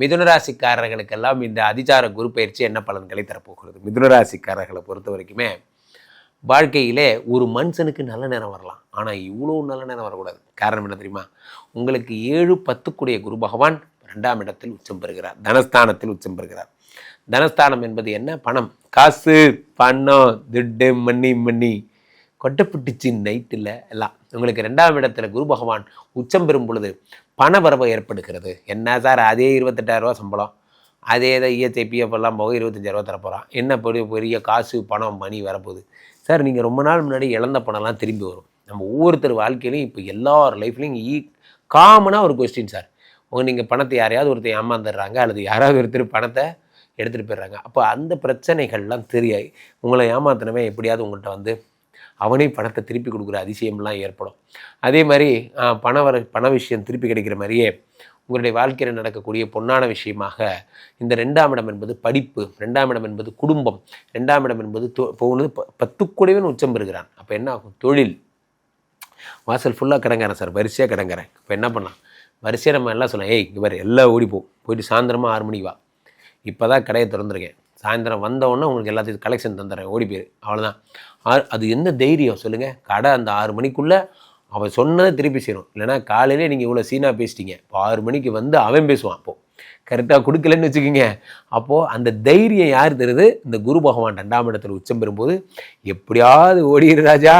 மிதுனராசிக்காரர்களுக்கெல்லாம் இந்த அதிசார குரு பயிற்சி என்ன பலன்களை தரப்போகிறது? மிதுனராசிக்காரர்களை பொறுத்த வரைக்குமே வாழ்க்கையிலே ஒரு மனுஷனுக்கு நல்ல நேரம் வரலாம். ஆனால் இவ்வளோ நல்ல நேரம் வரக்கூடாது. காரணம் என்ன தெரியுமா? உங்களுக்கு ஏழு பத்துக்குடைய குரு பகவான் ரெண்டாம் இடத்தில் உச்சம் பெறுகிறார். தனஸ்தானத்தில் உச்சம் பெறுகிறார். தனஸ்தானம் என்பது என்ன? பணம். காசு பணம் திட்டு மண்ணி மண்ணி. கொட்டப்பட்டுச்சு நைட்டில் எல்லாம் உங்களுக்கு ரெண்டாம் இடத்துல குரு பகவான் உச்சம் பெறும் பொழுது பண வரவு ஏற்படுகிறது. என்ன சார்? அதே இருபத்தெட்டாயிரரூவா சம்பளம். அதே தான் இஎஸ்ஐ பிஎஃப் எல்லாம் போக இருபத்தஞ்சாயிரரூவா தரப்போகிறான் என்ன பெரிய பெரிய காசு பணம் மணி வரப்போகுது. சார் நீங்கள் ரொம்ப நாள் முன்னாடி இழந்த பணம்லாம் திரும்பி வரும். நம்ம ஒவ்வொருத்தர் வாழ்க்கையிலையும் இப்போ எல்லார் லைஃப்லையும் ஈ காமனாக ஒரு கொஸ்டின் சார். உங்க நீங்கள் பணத்தை யாரையாவது ஒருத்தர் ஏமாந்துடுறாங்க அல்லது யாராவது ஒருத்தர் பணத்தை எடுத்துகிட்டு போயிடுறாங்க. அப்போ அந்த பிரச்சனைகள்லாம் தெரியாது. உங்களை ஏமாத்தினவே எப்படியாவது உங்கள்கிட்ட வந்து அவனே பணத்தை திருப்பி கொடுக்குற அதிசயம்லாம் ஏற்படும். அதே மாதிரி பண வர பண விஷயம் திருப்பி கிடைக்கிற மாதிரியே உங்களுடைய வாழ்க்கையில் நடக்கக்கூடிய பொன்னான விஷயமாக இந்த ரெண்டாம் இடம் என்பது படிப்பு ரெண்டாம் இடம் என்பது குடும்பம் ரெண்டாம் இடம் என்பது தொ- போகுது ப- உச்சம் பெறுகிறான். அப்போ என்ன ஆகும்? தொழில். வாசல் ஃபுல்லாக கிடங்காரன் சார். வரிசையாக கிடங்காரன் இப்போ என்ன பண்ணலாம்? வரிசையாக நம்ம எல்லாம் சொல்லலாம் ஏய் இவர் எல்லாம் ஓடிப்போம் போயிட்டு சாயந்தரமாக ஆறு மணிக்கு வா. இப்போ தான் கடையை திறந்துருக்கேன். சாயந்தரம் வந்தவொடனே உங்களுக்கு எல்லாத்தையும் கலெக்ஷன் தந்துடுறேன். ஓடி போயிரு. அவ்வளோதான் ஆறு அது என்ன தைரியம் சொல்லுங்கள் கடை அந்த ஆறு மணிக்குள்ளே அவன் சொன்னதை திருப்பி செய்யணும். இல்லைன்னா காலையிலே நீங்கள் இவ்வளோ சீனாக பேசிட்டீங்க. இப்போ ஆறு மணிக்கு வந்து அவன் பேசுவான் அப்போது கரெக்டாக கொடுக்கலன்னு வச்சுக்கோங்க. அப்போது அந்த தைரியம் யார் தருது? இந்த குரு பகவான் ரெண்டாம் இடத்துல உச்சம் பெறும்போது எப்படியாவது ஓடிடு ராஜா.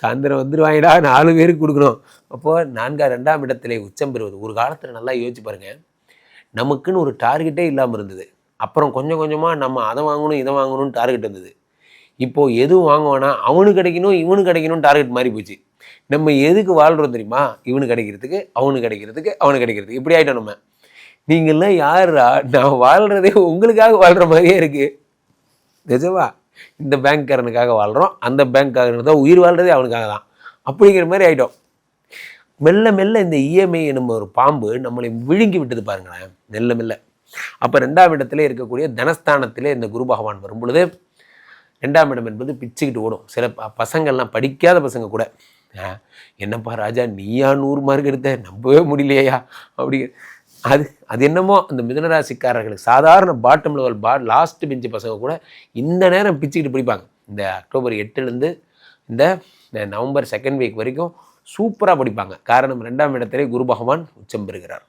சாயந்தரம் வந்துடுவாங்கடா நாலு பேருக்கு கொடுக்கணும். அப்போது நான்கா ரெண்டாம் இடத்துல உச்சம் பெறுவது. ஒரு காலத்தில் நல்லா யோசிச்சு பாருங்கள் நமக்குன்னு ஒரு டார்கெட்டே இல்லாமல் இருந்தது. அப்புறம் கொஞ்சம் கொஞ்சமாக நம்ம அதை வாங்கணும் இதை வாங்கணும்னு டார்கெட் இருந்தது. இப்போது எது வாங்குவானா அவனுக்கு கிடைக்கணும் இவனுக்கு கிடைக்கணும் டார்கெட் மாதிரி போச்சு. நம்ம எதுக்கு வாழ்கிறோம் தெரியுமா? இவனு கிடைக்கிறதுக்கு அவனு கிடைக்கிறதுக்கு அவனு கிடைக்கிறதுக்கு. இப்படி ஆகிட்டோம் நம்ம. நீங்கள்லாம் யாருடா நான் வாழ்கிறதே உங்களுக்காக வாழ்கிற மாதிரியே இருக்குது நிஜமா? இந்த பேங்க்காரனுக்காக வாழ்கிறோம் அந்த பேங்க்காரனுக்கு தான் உயிர் வாழ்கிறதே அவனுக்காக தான். அப்படிங்கிற மாதிரி ஆகிட்டோம் மெல்ல மெல்ல இந்த இஎம்ஐ என்னும் ஒரு பாம்பு நம்மளை விழுங்கி விட்டது பாருங்களேன். மெல்ல மெல்ல. அப்போ ரெண்டாம் இடத்துல இருக்கக்கூடிய தனஸ்தானத்திலே இந்த குரு பகவான் வரும் பொழுது ரெண்டாம் இடம் என்பது பிச்சுக்கிட்டு ஓடும். சில ப- பசங்கள்லாம் படிக்காத பசங்க கூட என்னப்பா ராஜா நீயா நூறு மார்க் எடுத்த? நம்பவே முடியலையா அப்படி. அது அது என்னமோ அந்த மிதனராசிக்காரர்களுக்கு சாதாரண பாட்டம் லெவல் பா லாஸ்ட் பெஞ்சு பசங்க கூட இந்த நேரம் பிச்சுக்கிட்டு பிடிப்பாங்க. இந்த அக்டோபர் எட்டுலேருந்து இந்த இந்த நவம்பர் செகண்ட் வீக் வரைக்கும் சூப்பராக படிப்பாங்க. காரணம் ரெண்டாம் இடத்திலே குரு பகவான் உச்சம் பெறுகிறார்.